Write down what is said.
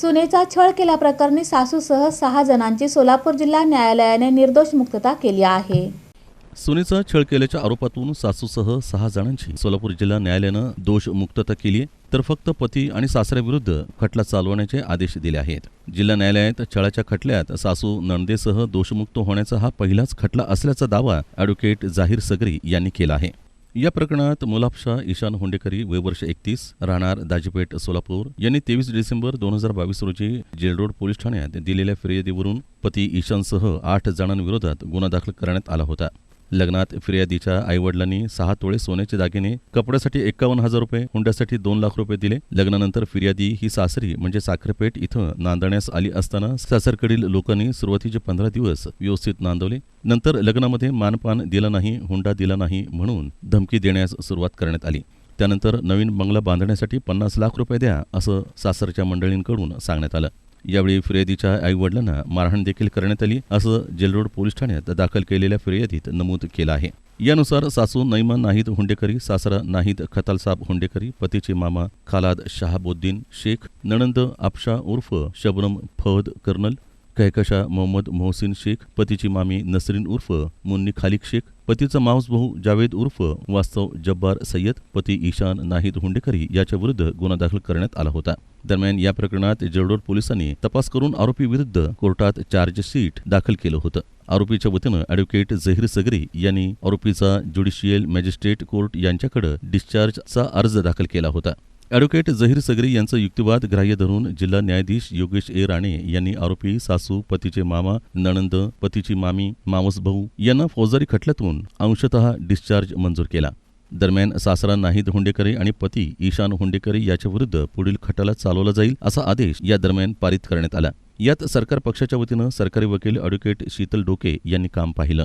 सुनेचा छळ केल्याप्रकरणी सासूसह सहा जणांची सोलापूर जिल्हा न्यायालयाने निर्दोष मुक्तता केली आहे. सुनेचा छळ केल्याच्या आरोपातून सासूसह सहा जणांची सोलापूर जिल्हा न्यायालयानं दोष मुक्तता केली तर फक्त पती आणि सासऱ्याविरुद्ध खटला चालवण्याचे आदेश दिले आहेत. जिल्हा न्यायालयात छळाच्या खटल्यात सासू नंदेसह दोषमुक्त होण्याचा हा पहिलाच खटला असल्याचा दावा ॲडव्होकेट जाहीर सगरी यांनी केला आहे. या प्रकरणात मुलापशा ईशान हुंडेकरी वय वर्ष एकतीस राहणार दाजीपेठ सोलापूर. यांनी तेवीस डिसेंबर दोन हजार बावीस रोजी जेलरोड पोलीस ठाण्यात दिलेल्या फिर्यादीवरून पती ईशानसह आठ जणांविरोधात गुन्हा दाखल करण्यात आला होता. लग्नात फिर्यादीच्या आईवडिलांनी सहा तोळे सोन्याचे दागिने कपड्यासाठी एकावन्न हजार रुपये हुंड्यासाठी दोन लाख रुपये दिले. लग्नानंतर फिर्यादी ही सासरी म्हणजे साखरपेठ इथं नांदण्यास आली असताना सासरकडील लोकांनी सुरुवातीचे पंधरा दिवस व्यवस्थित नांदवले. नंतर लग्नामध्ये मानपान दिला नाही हुंडा दिला नाही म्हणून धमकी देण्यास सुरुवात करण्यात आली. त्यानंतर नवीन बंगला बांधण्यासाठी पन्नास लाख रुपये द्या असं सासरच्या मंडळींकडून सांगण्यात आलं. यावेळी फिर्यादीच्या आईवडिलांना मारहाण देखील करण्यात आली असं जेलरोड पोलीस ठाण्यात दाखल केलेल्या फिर्यादीत नमूद केलं आहे. यानुसार सासू नैमा नाहीद हुंडेकरी सासरा नाहीद खतालसाब हुंडेकरी पतीचे मामा खालाद शहाबुद्दीन शेख नणंद आपशा उर्फ शबनम फहद कर्नल कहकशा मोहम्मद मोहसिन शेख पतीची मामी नसरीन उर्फ मुन्नी खालिक शेख पतीचा मांस भाऊ जावेद उर्फ वास्तव जब्बार सय्यद पती ईशान नाहीद हुंडेकरी याच्या विरुद्ध गुन्हा दाखल करण्यात आला होता. दरम्यान या प्रकरणात जळडोड पोलिसांनी तपास करून आरोपी विरुद्ध कोर्टात चार्जशीट दाखल केलं होतं. आरोपीच्या वतीनं अॅडव्होकेट झहीर सगरी यांनी आरोपीचा ज्युडिशियल मॅजिस्ट्रेट कोर्ट यांच्याकडे डिस्चार्जचा अर्ज दाखल केला होता. ॲडव्होकेट झहीर सगरी यांचा युक्तिवाद ग्राह्य धरून जिल्हा न्यायाधीश योगेश ए. राणे यांनी आरोपी सासू पतीचे मामा नणंद पतीची मामी मावस भाऊ यांना फौजदारी खटल्यातून अंशतः डिस्चार्ज मंजूर केला. दरम्यान सासरा नाहीद हुंडेकरे आणि पती ईशान हुंडेकरे याच्याविरुद्ध पुढील खटला चालवला जाईल असा आदेश या दरम्यान पारित करण्यात आला. यात सरकार पक्षाच्या वतीनं सरकारी वकील ॲडव्होकेट शीतल डोके यांनी काम पाहिलं.